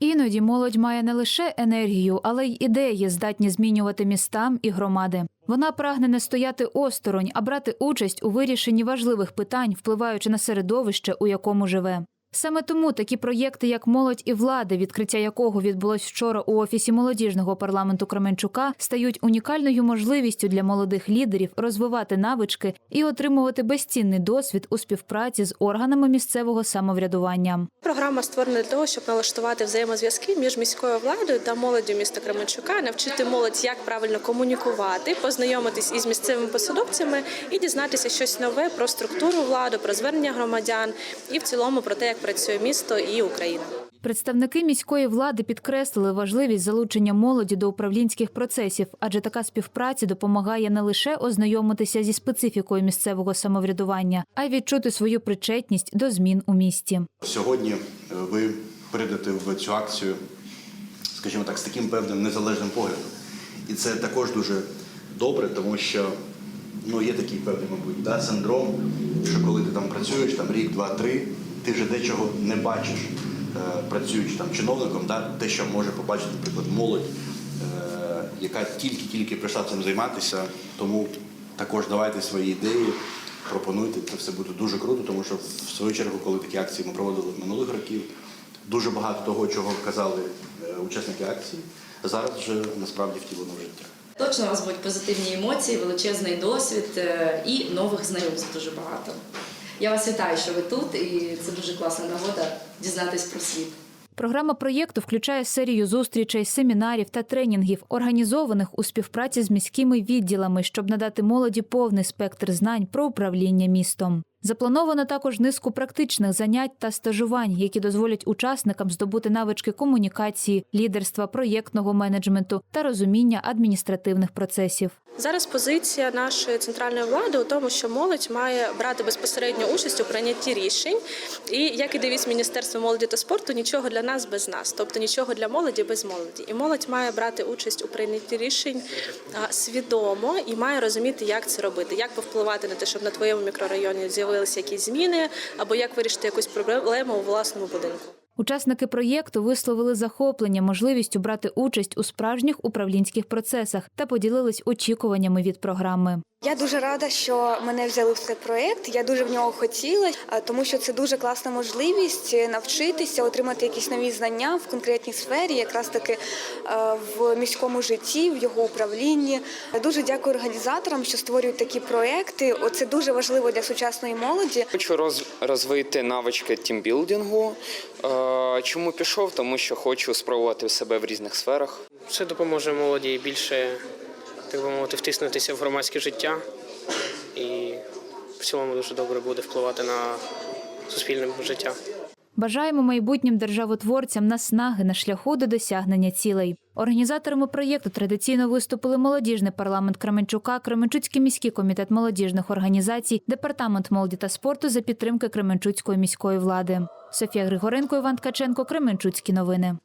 Іноді молодь має не лише енергію, але й ідеї, здатні змінювати міста і громади. Вона прагне не стояти осторонь, а брати участь у вирішенні важливих питань, впливаючи на середовище, у якому живе. Саме тому такі проєкти, як молодь і влади, відкриття якого відбулось вчора у офісі молодіжного парламенту Кременчука, стають унікальною можливістю для молодих лідерів розвивати навички і отримувати безцінний досвід у співпраці з органами місцевого самоврядування. Програма створена для того, щоб налаштувати взаємозв'язки між міською владою та молоддю міста Кременчука, навчити молодь, як правильно комунікувати, познайомитись із місцевими посадовцями і дізнатися щось нове про структуру влади, про звернення громадян і в цілому про те, як працює місто і Україна. Представники міської влади підкреслили важливість залучення молоді до управлінських процесів, адже така співпраця допомагає не лише ознайомитися зі специфікою місцевого самоврядування, а й відчути свою причетність до змін у місті. Сьогодні е, ви прийдете в цю акцію, скажімо так, з таким певним незалежним поглядом. І це також дуже добре, тому що ну, є такий певний, мабуть, да, синдром, що коли ти там працюєш там, рік, два, три, ти вже дечого не бачиш, працюючи там чиновником, да, те, що може побачити, наприклад, молодь, е, яка тільки-тільки прийшла цим займатися. Тому також давайте свої ідеї, пропонуйте. Це все буде дуже круто, тому що в свою чергу, коли такі акції ми проводили минулих років, дуже багато того, чого казали е, учасники акції, зараз вже насправді втілено в життя. Точно у вас будуть позитивні емоції, величезний досвід е, і нових знайомств дуже багато. Я вас вітаю, що ви тут, і це дуже класна нагода дізнатись про світ. Програма проєкту включає серію зустрічей, семінарів та тренінгів, організованих у співпраці з міськими відділами, щоб надати молоді повний спектр знань про управління містом. Заплановано також низку практичних занять та стажувань, які дозволять учасникам здобути навички комунікації, лідерства, проєктного менеджменту та розуміння адміністративних процесів. Зараз позиція нашої центральної влади у тому, що молодь має брати безпосередню участь у прийнятті рішень. І як і дивіться Міністерство молоді та спорту, нічого для нас без нас, тобто нічого для молоді без молоді. І молодь має брати участь у прийнятті рішень свідомо і має розуміти, як це робити, як повпливати на те, щоб на твоєму мікрорайоні з'явилися якісь зміни, або як вирішити якусь проблему у власному будинку. Учасники проєкту висловили захоплення можливістю брати участь у справжніх управлінських процесах та поділились очікуваннями від програми. Я дуже рада, що мене взяли в цей проект. Я дуже в нього хотіла, тому що це дуже класна можливість навчитися, отримати якісь нові знання в конкретній сфері, якраз таки в міському житті, в його управлінні. Я Дуже дякую організаторам, що створюють такі проекти. Оце дуже важливо для сучасної молоді. Хочу роз, розвити навички тімбілдингу. Чому пішов? Тому що хочу спробувати себе в різних сферах. Це допоможе молоді більше, так би мовити, втиснутися в громадське життя і в цілому дуже добре буде впливати на суспільне життя. Бажаємо майбутнім державотворцям наснаги на шляху до досягнення цілей. Організаторами проєкту традиційно виступили молодіжний парламент Кременчука, Кременчуцький міський комітет молодіжних організацій, департамент молоді та спорту за підтримки Кременчуцької міської влади. Софія Григоренко, Іван Ткаченко, Кременчуцькі новини.